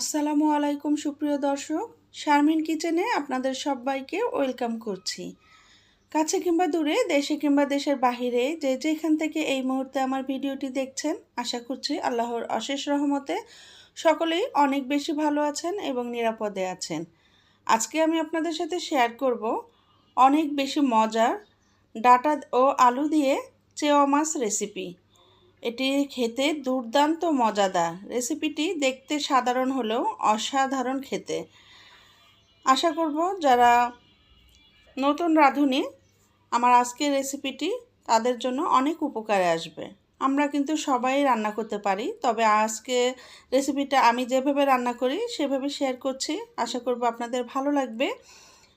আসসালামু আলাইকুম, সুপ্রিয় দর্শক। শারমিন কিচেনে আপনাদের সবাইকে ওয়েলকাম করছি। কাছে কিংবা দূরে, দেশে কিংবা দেশের বাহিরে, যে যেখান থেকে এই মুহূর্তে আমার ভিডিওটি দেখছেন, আশা করছি আল্লাহর অশেষ রহমতে সকলেই অনেক বেশি ভালো আছেন এবং নিরাপদে আছেন। আজকে আমি আপনাদের সাথে শেয়ার করব অনেক বেশি মজার ডাটা ও আলু দিয়ে চেওয়া মাছ রেসিপি এটি খেতে দুর্দান্ত মজাদার। রেসিপিটি দেখতে সাধারণ হলেও অসাধারণ খেতে। আশা করব যারা নতুন রাঁধুনি, আমার আজকের রেসিপিটি তাদের জন্য অনেক উপকারে আসবে। আমরা কিন্তু সবাই রান্না করতে পারি, তবে আজকে রেসিপিটা আমি যেভাবে রান্না করি, সেভাবে শেয়ার করছি। আশা করব আপনাদের ভালো লাগবে।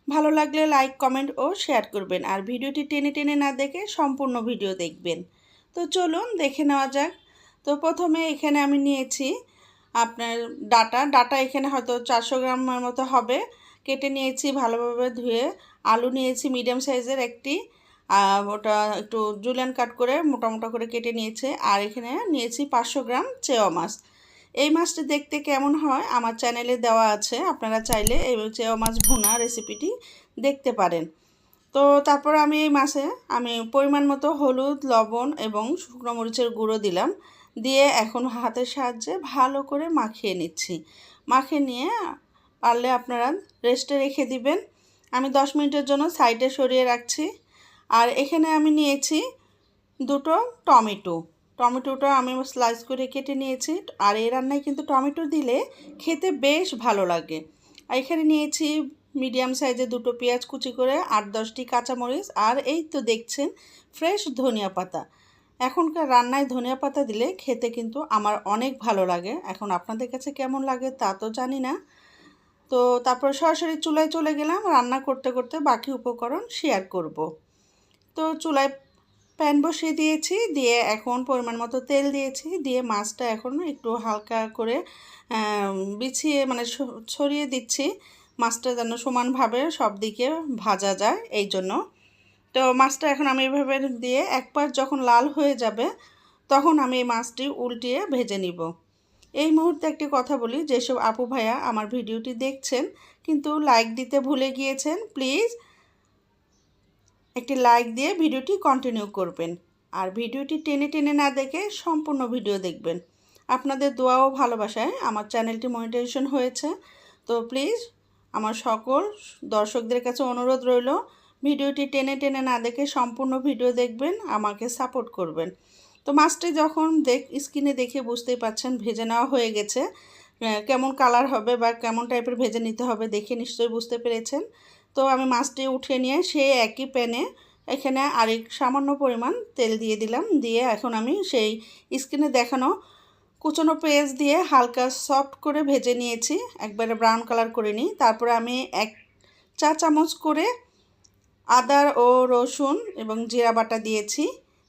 ভালো লাগলে লাইক কমেন্ট ও শেয়ার করবেন। আর ভিডিওটি টেনে টেনে না দেখে সম্পূর্ণ ভিডিও দেখবেন। তো চলুন দেখে নেওয়া যাক। তো প্রথমে এখানে আমি নিয়েছি আপনার ডাটা। ডাটা এখানে হয়তো চারশো গ্রামের মতো হবে। কেটে নিয়েছি ভালোভাবে ধুয়ে। আলু নিয়েছি মিডিয়াম সাইজের একটি। ওটা একটু জুলিয়ান কাট করে মোটা মোটা করে কেটে নিয়েছে। আর এখানে নিয়েছি পাঁচশো গ্রাম চেওয়া মাছ। এই মাছটি দেখতে কেমন হয় আমার চ্যানেলে দেওয়া আছে। আপনারা চাইলে এই চেওয়া মাছ ভুনা রেসিপিটি দেখতে পারেন। তো তারপর আমি এই মাছে আমি পরিমাণ মতো হলুদ, লবণ এবং শুকনো মরিচের গুঁড়ো দিলাম। দিয়ে এখন হাতের সাহায্যে ভালো করে মাখিয়ে নিচ্ছি। মাখিয়ে নিয়ে পারলে আপনারা রেস্টে রেখে দিবেন। আমি দশ মিনিটের জন্য সাইডে সরিয়ে রাখছি। আর এখানে আমি নিয়েছি দুটো টমেটো। টমেটোটা আমি স্লাইস করে কেটে নিয়েছি। আর এই রান্নায় কিন্তু টমেটো দিলে খেতে বেশ ভালো লাগে। এখানে নিয়েছি মিডিয়াম সাইজে দুটো পেঁয়াজ কুচি করে, আট দশটি কাঁচামরিচ, আর এই তো দেখছেন ফ্রেশ ধনিয়া পাতা। এখনকার রান্নায় ধনিয়া পাতা দিলে খেতে কিন্তু আমার অনেক ভালো লাগে। এখন আপনাদের কাছে কেমন লাগে তা তো জানি না। তো তারপর সরাসরি চুলায় চলে গেলাম, রান্না করতে করতে বাকি উপকরণ শেয়ার করব। তো চুলায় প্যান বসিয়ে দিয়েছি, দিয়ে এখন পরিমাণ মতো তেল দিয়েছি, দিয়ে মাছটা এখন একটু হালকা করে বিছিয়ে মানে ছড়িয়ে দিচ্ছি। মাছটা যেন সমানভাবে সব দিকে ভাজা যায় এই জন্য। তো মাছটা এখন আমি এভাবে দিয়ে একবার যখন লাল হয়ে যাবে, তখন আমি এই মাছটি উল্টিয়ে ভেজে নিব। এই মুহূর্তে একটি কথা বলি, যেসব আপু ভাইয়া আমার ভিডিওটি দেখছেন, কিন্তু লাইক দিতে ভুলে গিয়েছেন, প্লিজ একটি লাইক দিয়ে ভিডিওটি কন্টিনিউ করবেন। আর ভিডিওটি টেনে টেনে না দেখে সম্পূর্ণ ভিডিও দেখবেন। আপনাদের দোয়া ও ভালোবাসায় আমার চ্যানেলটি মনিটাইজেশন হয়েছে। তো প্লিজ আমার সকল দর্শকদের কাছে অনুরোধ রইল, ভিডিওটি টেনে টেনে না দেখে সম্পূর্ণ ভিডিও দেখবেন, আমাকে সাপোর্ট করবেন। তো মাছটি যখন দেখ স্কিনে দেখে বুঝতেই পাচ্ছেন, ভেজে নেওয়া হয়ে গেছে। কেমন কালার হবে বা কেমন টাইপের ভেজে নিতে হবে দেখে নিশ্চয়ই বুঝতে পেরেছেন। তো আমি মাছটি উঠিয়ে নিয়ে সেই একই প্যানে এখানে আরেক সামান্য পরিমাণ তেল দিয়ে দিলাম। দিয়ে এখন আমি সেই স্কিনে দেখানো কুচনো পেঁয়াজ দিয়ে হালকা সফট করে ভেজে নিয়েছি। একবারে ব্রাউন কালার করে নিই। তারপরে আমি এক চা চামচ করে আদা ও রসুন এবং জিরা বাটা দিয়েছি।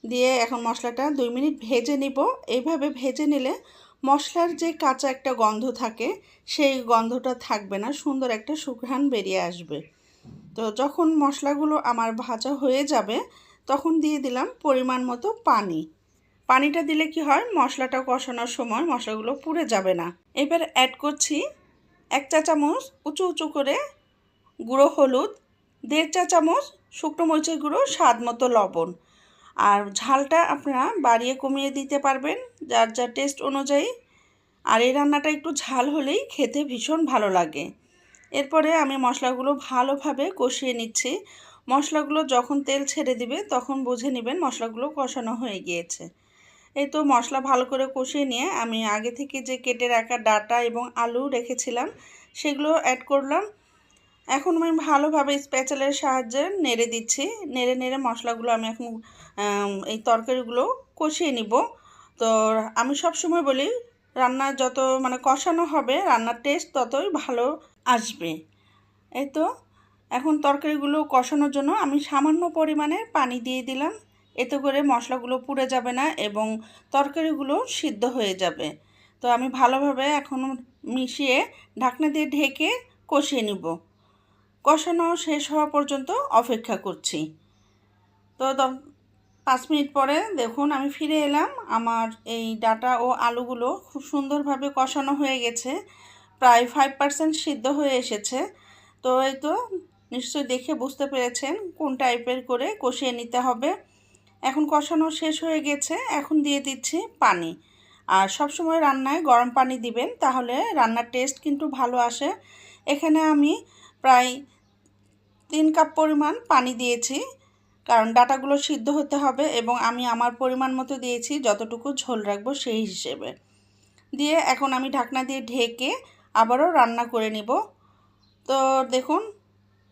দিয়ে এখন মশলাটা দুই মিনিট ভেজে নিব। এইভাবে ভেজে নিলে মশলার যে কাঁচা একটা গন্ধ থাকে, সেই গন্ধটা থাকবে না। সুন্দর একটা সুঘ্রাণ বেরিয়ে আসবে। তো যখন মশলাগুলো আমার ভাজা হয়ে যাবে, তখন দিয়ে দিলাম পরিমাণ মতো পানি। পানিটা দিলে কি হয়, মশলাটা কষানোর সময় মশলাগুলো পুড়ে যাবে না। এবার অ্যাড করছি এক চা চামচ উঁচু উঁচু করে গুঁড়ো হলুদ, দেড় চা চামচ শুকনো মরিচের গুঁড়ো, স্বাদ মতো লবণ। আর ঝালটা আপনারা বাড়িয়ে কমিয়ে দিতে পারবেন যার যার টেস্ট অনুযায়ী। আর এই রান্নাটা একটু ঝাল হলেই খেতে ভীষণ ভালো লাগে। এরপরে আমি মশলাগুলো ভালোভাবে কষিয়ে নিচ্ছি। মশলাগুলো যখন তেল ছেড়ে দিবে, তখন বুঝে নেবেন মশলাগুলো কষানো হয়ে গিয়েছে। এই তো মশলা ভালো করে কষিয়ে নিয়ে আমি আগে থেকে যে কেটে রাখা ডাটা এবং আলু রেখেছিলাম, সেগুলো অ্যাড করলাম। এখন আমি ভালোভাবে স্প্যাচেলের সাহায্যে নেড়ে দিচ্ছি। নেড়ে নেড়ে মশলাগুলো আমি এখন এই তরকারিগুলো কষিয়ে নিব। তো আমি সব সময় বলি, রান্না যত মানে কষানো হবে, রান্নার টেস্ট ততই ভালো আসবে। এই তো, এখন তরকারিগুলো কষানোর জন্য আমি সামান্য পরিমাণে পানি দিয়ে দিলাম। এতে করে মশলাগুলো পুড়ে যাবে না এবং তরকারিগুলো সিদ্ধ হয়ে যাবে। তো আমি ভালোভাবে এখন মিশিয়ে ঢাকনা দিয়ে ঢেকে কষিয়ে নিব। কষানো শেষ হওয়া পর্যন্ত অপেক্ষা করছি। তো পাঁচ মিনিট পরে দেখুন আমি ফিরে এলাম। আমার এই ডাটা ও আলুগুলো খুব সুন্দরভাবে কষানো হয়ে গেছে। প্রায় ফাইভ পার্সেন্ট সিদ্ধ হয়ে এসেছে। তো এই তো নিশ্চয়ই দেখে বুঝতে পেরেছেন কোন টাইপের করে কষিয়ে নিতে হবে। এখন কষানো শেষ হয়ে গেছে, এখন দিয়ে দিচ্ছি পানি। আর সব সময় রান্নায় গরম পানি দিবেন, তাহলে রান্নার টেস্ট কিন্তু ভালো আসে। এখানে আমি প্রায় তিন কাপ পরিমাণ পানি দিয়েছি, কারণ ডাটাগুলো সিদ্ধ হতে হবে এবং আমি আমার পরিমাণ মতো দিয়েছি, যতটুকু ঝোল রাখব সেই হিসেবে। দিয়ে এখন আমি ঢাকনা দিয়ে ঢেকে আবারও রান্না করে নিব। তো দেখুন,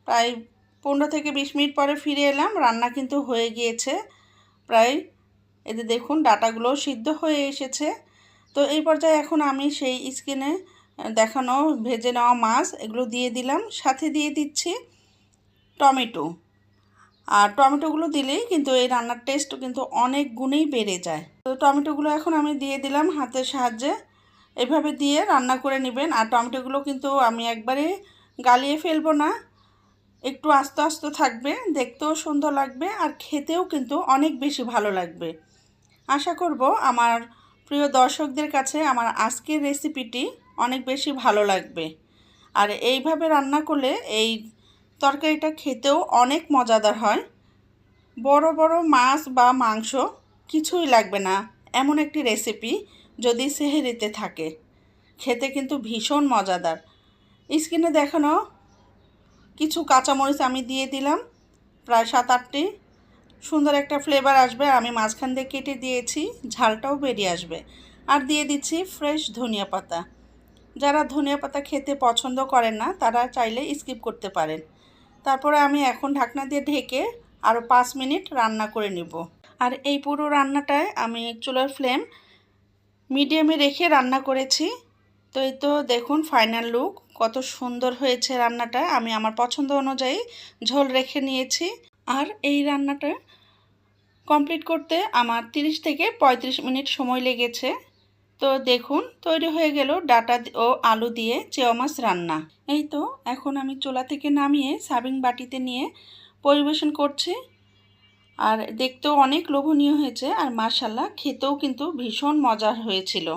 প্রায় পনেরো থেকে বিশ মিনিট পরে ফিরে এলাম, রান্না কিন্তু হয়ে গিয়েছে। প্রায় এতে দেখুন ডাটাগুলো সিদ্ধ হয়ে এসেছে। তো এই পর্যায়ে এখন আমি সেই স্কিনে দেখানো, ভেজে নেওয়া মাছ, এগুলো দিয়ে দিলাম। সাথে দিয়ে দিচ্ছি টমেটো। আর টমেটোগুলো দিলেই কিন্তু এই রান্নার টেস্ট কিন্তু অনেক গুণেই বেড়ে যায়। তো টমেটোগুলো এখন আমি দিয়ে দিলাম হাতের সাহায্যে। এভাবে দিয়ে রান্না করে নেবেন। আর টমেটোগুলো কিন্তু আমি একবারে গালিয়ে ফেলব না। একটু আস্তে আস্তে থাকবে, দেখতেও সুন্দর লাগবে আর খেতেও কিন্তু অনেক বেশি ভালো লাগবে। আশা করব আমার প্রিয় দর্শকদের কাছে আমার আজকের রেসিপিটি অনেক বেশি ভালো লাগবে। আর এইভাবে রান্না করলে এই তরকারিটা খেতেও অনেক মজাদার হয়। বড় বড় মাছ বা মাংস কিছুই লাগবে না। এমন একটি রেসিপি। যদি সেহেরিতে থাকে। খেতে কিন্তু ভীষণ মজাদার। স্কিনে দেখানো কিছু কাঁচামরিচ আমি দিয়ে দিলাম, প্রায় সাত আটটি সুন্দর একটা ফ্লেভার আসবে আমি মাঝখান দিয়ে কেটে দিয়েছি, ঝালটাও বেরিয়ে আসবে। আর দিয়ে দিচ্ছি ফ্রেশ ধনিয়া পাতা। যারা ধনিয়া পাতা খেতে পছন্দ করেন না, তারা চাইলে স্কিপ করতে পারেন। তারপরে আমি এখন ঢাকনা দিয়ে ঢেকে আরও পাঁচ মিনিট রান্না করে নিব। আর এই পুরো রান্নাটায় আমি চুলার ফ্লেম মিডিয়ামে রেখে রান্না করেছি। তো এই তো দেখুন ফাইনাল লুক কত সুন্দর হয়েছে রান্নাটা। আমি আমার পছন্দ অনুযায়ী ঝোল রেখে নিয়েছি। আর এই রান্নাটা কমপ্লিট করতে আমার 30 থেকে ৩৫ মিনিট সময় লেগেছে। তো দেখুন, তৈরি হয়ে গেল ডাটা ও আলু দিয়ে চেয়া মাছ রান্না। এই তো, এখন আমি চোলা থেকে নামিয়ে সাবিং বাটিতে নিয়ে পরিবেশন করছি। আর দেখতেও অনেক লোভনীয় হয়েছে আর মার্শাল্লাহ খেতেও কিন্তু ভীষণ মজার হয়েছিল।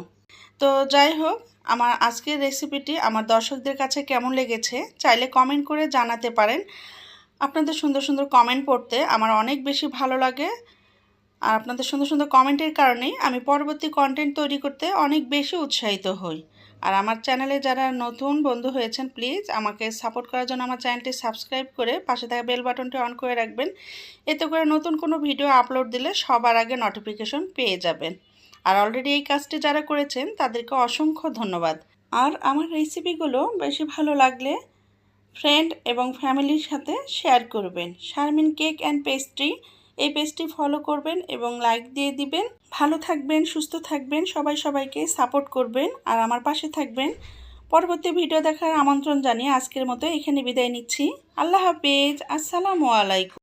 তো যাই হোক, আমার আজকের রেসিপিটি আমার দর্শকদের কাছে কেমন লেগেছে চাইলে কমেন্ট করে জানাতে পারেন। আপনাদের সুন্দর সুন্দর কমেন্ট পড়তে আমার অনেক বেশি ভালো লাগে। আর আপনাদের সুন্দর সুন্দর কমেন্টের কারণেই আমি পরবর্তী কন্টেন্ট তৈরি করতে অনেক বেশি উৎসাহিত হই। আর আমার চ্যানেলে যারা নতুন বন্ধু হয়েছেন, প্লিজ আমাকে সাপোর্ট করার জন্য আমার চ্যানেলটি সাবস্ক্রাইব করে পাশে থাকা বেল বাটনটি অন করে রাখবেন। এতে করে নতুন কোনো ভিডিও আপলোড দিলে সবার আগে নোটিফিকেশন পেয়ে যাবেন। আর অলরেডি এই কাজটি যারা করেছেন, তাদেরকে অসংখ্য ধন্যবাদ। আর আমার রেসিপিগুলো বেশি ভালো লাগলে ফ্রেন্ড এবং ফ্যামিলির সাথে শেয়ার করবেন। শারমিন কেক অ্যান্ড পেস্ট্রি এই পেজটি ফলো করবেন এবং লাইক দিয়ে দিবেন। ভালো থাকবেন, সুস্থ থাকবেন, সবাই সবাইকে সাপোর্ট করবেন আর আমার পাশে থাকবেন। পরবর্তী ভিডিও দেখার আমন্ত্রণ জানিয়ে আজকের মতো এখানে বিদায় নিচ্ছি। আল্লাহ হাফেজ, আসসালামু আলাইকুম।